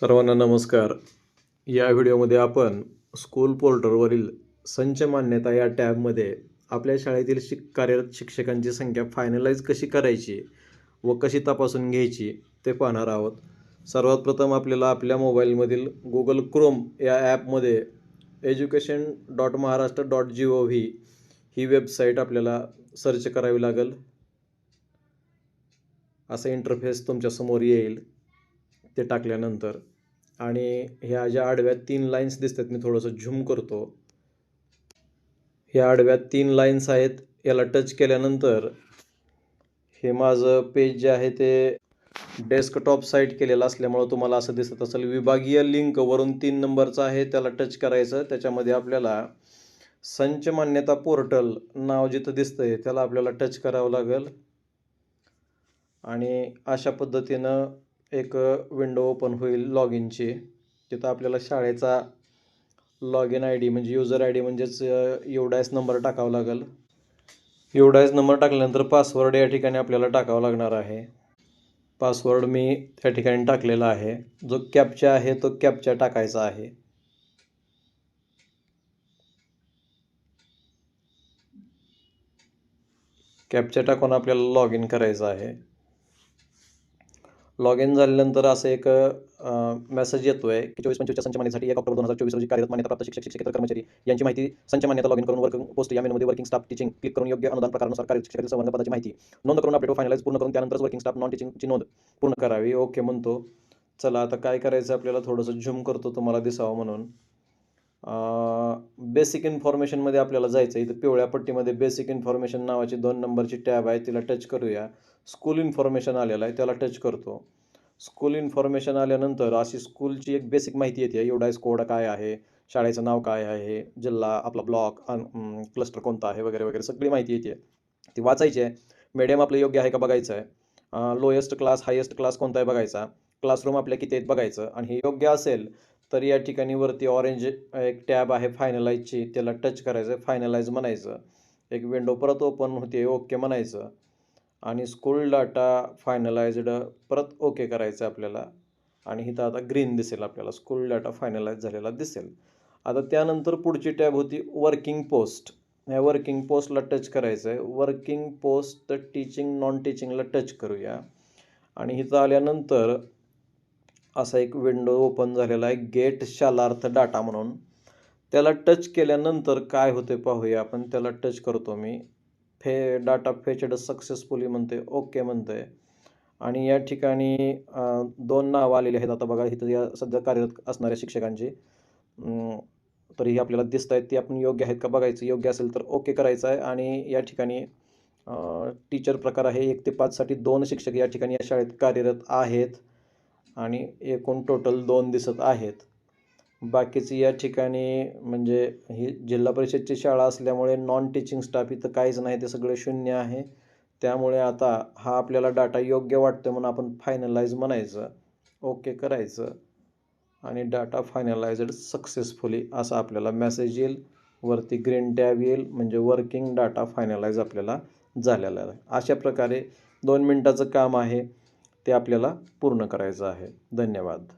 सर्वांना नमस्कार. या व्हिडिओमध्ये आपण स्कूल पोर्टलवरील संच मान्यता या टॅबमध्ये आपल्या शाळेतील शिक कार्यरत शिक्षकांची संख्या फायनलाइज कशी करायची व कशी तपासून घ्यायची ते पाहणार आहोत. सर्वात प्रथम आपल्याला आपल्या मोबाईलमधील गुगल क्रोम या ॲपमध्ये education dot Maharashtra dot G O V ही वेबसाईट आपल्याला सर्च करावी लागेल. असा इंटरफेस तुमच्यासमोर येईल. ते टाकल्यानंतर. आणि ह्या ज्या आडव्या तीन लाईन्स दिसतात मी थोडंसं झूम करतो. ह्या आडव्या तीन लाईन्स आहेत याला टच केल्यानंतर हे माझं पेज जे आहे ते डेस्कटॉप साईट केलेलं असल्यामुळं तुम्हाला असं दिसत असेल. विभागीय लिंक वरून तीन नंबरचं आहे त्याला टच करायचं. त्याच्यामध्ये आपल्याला संच मान्यता पोर्टल नाव जिथं दिसतंय त्याला आपल्याला टच करावं लागेल. आणि अशा पद्धतीनं एक विंडो ओपन होईल लॉग इनची तिथं आपल्याला शाळेचा लॉग इन आय डी म्हणजे युजर आय डी म्हणजेच एवढाच नंबर टाकावा लागेल. एवढाच नंबर टाकल्यानंतर पासवर्ड या ठिकाणी आपल्याला टाकावा लागणार आहे. पासवर्ड मी त्या ठिकाणी टाकलेला आहे. जो कॅपचा आहे तो कॅपचा टाकायचा आहे. कॅपचा टाकून आपल्याला लॉग इन करायचं आहे. लॉग इन झाल्यानंतर असं एक मेसेज येतो आहे की चोवीस पंचवीसच्या संच मान्यतेसाठी एक ऑक्टोबर दोन हजार चोवीस रोजी कार्यरत मान्यता प्राप्त शिक्षक शिक्षकेतर कर्मचारी यांची माहिती संच मान्यता लॉग इन करून वर्क पोस्ट या मेनूमध्ये वर्किंग स्टाफ टीचिंग क्लिक करून योग्य अनुदान प्रकारानुसार कार्य शिक्षकातील संवर्ग पदाची माहिती नोंद करून अपडेट फायनलाइज पूर्ण करून त्यानंतर वर्किंग स्टाफ नॉन टीचिंगची नोंद पूर्ण करावी. ओके म्हणतो. चला आता काय करायचं आपल्याला? थोडंसं झूम करतो तुम्हाला दिसावं म्हणून. बेसिक इन्फॉर्मेशनमध्ये आपल्याला जायचं इथं पिवळ्या पट्टीमध्ये बेसिक इन्फॉर्मेशन नावाची दोन नंबरची टॅब आहे. तिला टच करूया. स्कूल इन्फॉर्मेशन आलेलं आहे. त्याला टच करतो. स्कूल इन्फॉर्मेशन आल्यानंतर अशी स्कूलची एक बेसिक माहिती येते. एवढाच कोड काय आहे? शाळेचं नाव काय आहे? जिल्हा आपला ब्लॉक क्लस्टर कोणता आहे? वगैरे वगैरे सगळी माहिती येते. ती वाचायची आहे. मीडियम आपलं योग्य आहे का बघायचं आहे? लोएस्ट क्लास हायेस्ट क्लास कोणता आहे बघायचा? क्लासरूम आपल्या किती आहेत बघायचं? आणि हे योग्य असेल तर या ठिकाणी वरती ऑरेंज एक टॅब आहे फायनलाईजची त्याला टच करायचं फायनलाईज म्हणायचं. एक विंडो परत ओपन होते ओके म्हणायचं. आणि स्कूल डाटा फायनलाइज्ड परत ओके करायचं आपल्याला. आणि इथं आता ग्रीन दिसेल आपल्याला स्कूल डाटा फायनलाइज झालेला दिसेल. आता त्यानंतर पुढची टॅब होती वर्किंग पोस्ट ह्या वर्किंग पोस्टला टच करायचं आहे वर्किंग पोस्ट टीचिंग नॉन टीचिंगला टच करूया. आणि इथं आल्यानंतर असा एक विंडो ओपन झालेला आहे. गेट शालार्थ डाटा म्हणून. त्याला टच केल्यानंतर काय होते पाहूया आपण. त्याला टच करतो मी. फे डाटा फेचड सक्सेसफुली म्हणते ओके म्हणते आणि या ठिकाणी दोन नावं आलेली आहेत. आता बघा इथं या सध्या कार्यरत असणाऱ्या शिक्षकांची. तर ही आपल्याला दिसत आहेत ती आपण योग्य आहेत का बघायचं. योग्य असेल तर ओके करायचं आहे. आणि या ठिकाणी टीचर प्रकार आहे. एक ते पाचसाठी दोन शिक्षक या ठिकाणी या शाळेत कार्यरत आहेत. आणि एकूण टोटल दोन दिसत आहेत. बाकीची या ठिकाणी म्हणजे ही जिल्हा परिषदची शाळा असल्यामुळे नॉन टीचिंग स्टाफ इथं काहीच नाही ते सगळे शून्य आहे. त्यामुळे आता हा आपल्याला डाटा योग्य वाटतो म्हणून आपण फायनलाइज म्हणायचं. ओके करायचं. आणि डाटा फायनलाइज्ड सक्सेसफुली असा आपल्याला मेसेज येईल. वरती ग्रीन टॅब येईल. म्हणजे वर्किंग डाटा फायनलाइज आपल्याला झालेला आहे. अशा प्रकारे दोन मिनटाचं काम आहे. ते आपल्याला पूर्ण करायचं आहे. धन्यवाद.